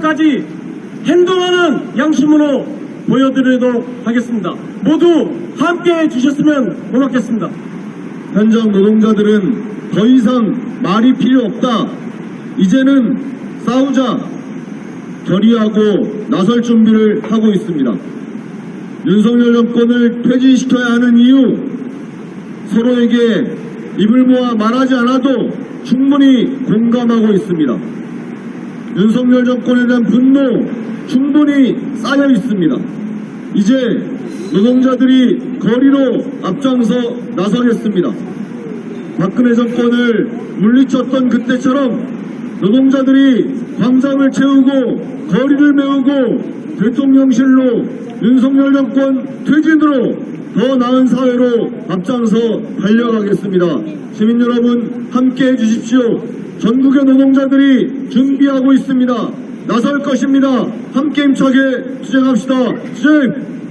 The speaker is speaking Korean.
모습까지 행동하는 양심으로 보여드리도록 하겠습니다. 모두 함께 해주셨으면 고맙겠습니다. 현장 노동자들은 더 이상 말이 필요 없다. 이제는 싸우자. 결의하고 나설 준비를 하고 있습니다. 윤석열 정권을 퇴진시켜야 하는 이유, 서로에게 입을 모아 말하지 않아도 충분히 공감하고 있습니다. 윤석열 정권에 대한 분노 충분히 쌓여 있습니다. 이제 노동자들이 거리로 앞장서 나서겠습니다. 박근혜 정권을 물리쳤던 그때처럼 노동자들이 광장을 채우고 거리를 메우고 대통령실로 윤석열 정권 퇴진으로 더 나은 사회로 앞장서 달려가겠습니다. 시민 여러분 함께 해 주십시오. 전국의 노동자들이 준비하고 있습니다. 나설 것입니다. 함께 힘차게 투쟁합시다. 투쟁!